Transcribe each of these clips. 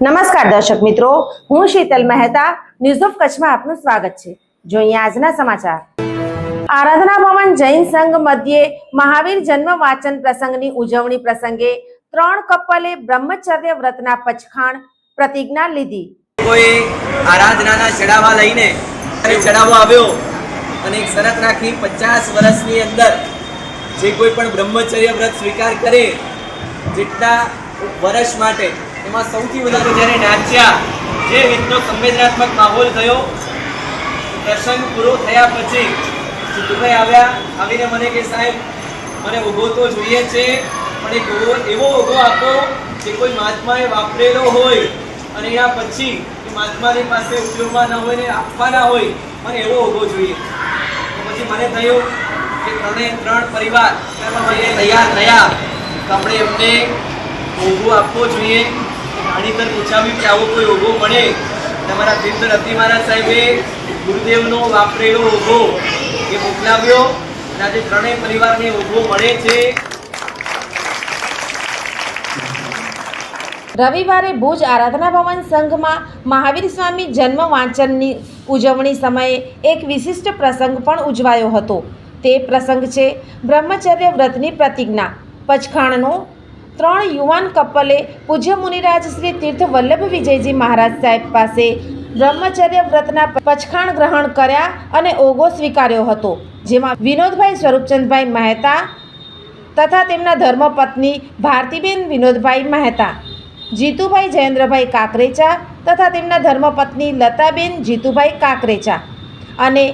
નમસ્કાર દર્શક મિત્રો, હું શીતલ મહેતા ન્યૂઝ ઓફ કચ્છમાં આપનું સ્વાગત છે. જોઈએ આજના સમાચાર. આરાધના ભવન જૈન સંઘ મધ્યે મહાવીર જન્મ વાચન પ્રસંગની ઉજવણી પ્રસંગે ત્રણ કપલે બ્રહ્મચર્ય વ્રતના પચખાણ પ્રતિજ્ઞા લીધી. કોઈ આરાધનાના ચડાવા લઈને ચડાવો આવ્યો અને એક શરત રાખી પચાસ વર્ષની અંદર જે કોઈ પણ બ્રહ્મચર્ય વ્રત સ્વીકાર કરે, જેટલા વર્ષ માટે એમાં સૌથી વધારે જ્યારે નાચ્યા, જે રીતનો સંવેદનાત્મક માહોલ થયો, પ્રસંગ પૂરો થયા પછી સિદ્ધુભાઈ આવ્યા, આવીને મને કે, સાહેબ, મને ઊભો તો જોઈએ છે, પણ એક એવો ઊભો આપો જે કોઈ મહાત્માએ વાપરેલો હોય અને એના પછી મહાત્માની પાસે ઉપયોગમાં ન હોય ને આપવાના હોય મને એવો ઊભો જોઈએ. પછી મને થયું કે ત્રણે ત્રણ પરિવાર તૈયાર થયા. આપણે એમને ઊભો આપવો જોઈએ. જાણીતર પૂછાવ્યું કે આવો કોઈ ઓઘો મળે? તમારા તીર્થ અતિ મહારાજ સાહેબે ગુરુદેવનો વાપરેલો ઊભો એ મોકલાવ્યો આજે ત્રણેય પરિવારને ઓઘો મળે છે. રવિવારે ભુજ આરાધના ભવન સંઘમાં મહાવીર સ્વામી જન્મ વાંચનની ઉજવણી સમયે એક વિશિષ્ટ પ્રસંગ પણ ઉજવાયો હતો. તે પ્રસંગ છે બ્રહ્મચર્ય વ્રતની પ્રતિજ્ઞા. પચખાણનો ત્રણ યુવાન કપલે પૂજ્ય મુનિરાજ શ્રી તીર્થ વલ્લભ વિજયજી મહારાજ સાહેબ પાસે બ્રહ્મચર્ય વ્રતના પછખાણ ગ્રહણ કર્યા અને ઓગો સ્વીકાર્યો હતો, જેમાં વિનોદભાઈ સ્વરૂપચંદભાઈ મહેતા તથા તેમના ધર્મપત્ની ભારતીબેન વિનોદભાઈ મહેતા, જીતુભાઈ જયેન્દ્રભાઈ કાકરેચા તથા તેમના ધર્મપત્ની લતાબેન જીતુભાઈ કાકરેચા અને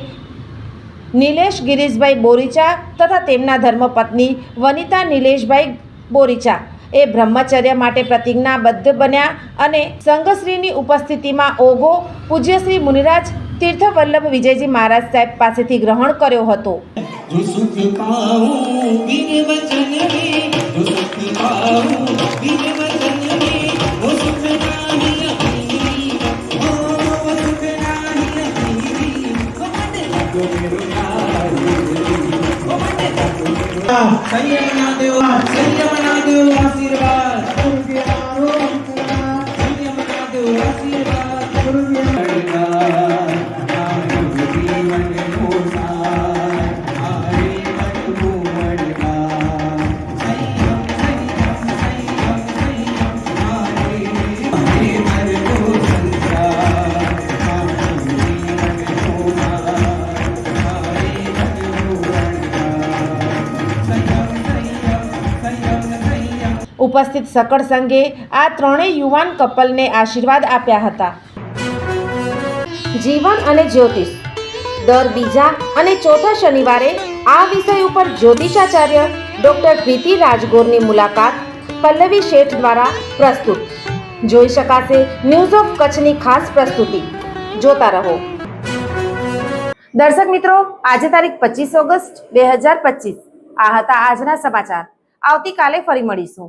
નિલેશ ગિરીશભાઈ બોરીચા તથા તેમના ધર્મપત્ની વનિતા નિલેશભાઈ બોરીચા એ બ્રહ્મચર્ય માટે પ્રતિજ્ઞાબદ્ધ બન્યા અને સંઘશ્રીની ઉપસ્થિતિમાં ઓગો પૂજ્ય શ્રી મુનિરાજ તીર્થવલ્લભ વિજયજી મહારાજ સાહેબ પાસેથી ગ્રહણ કર્યો હતો. जो સંયમના દેવ સંયમના દેવ આશીર્વાદ. ઉપસ્થિત સકળ સંઘે આ ત્રણેય યુવાન કપલને આશીર્વાદ આપ્યા હતા. જીવન અને જ્યોતિષ. દર બીજા અને ચોથા શનિવારે આ વિષય ઉપર જ્યોતિષાચાર્ય ડોક્ટર પ્રીતિ રાજગોરની મુલાકાત પલ્લવી શેઠ દ્વારા પ્રસ્તુત. જોઈ શકાશે ન્યૂઝ ઓફ કચ્છની ખાસ પ્રસ્તુતિ. જોતા રહો. દર્શક મિત્રો, આજે તારીખ પચીસ ઓગસ્ટ, બે હજાર પચીસ. આ હતા આજના સમાચાર. આવતીકાલે ફરી મળીશું.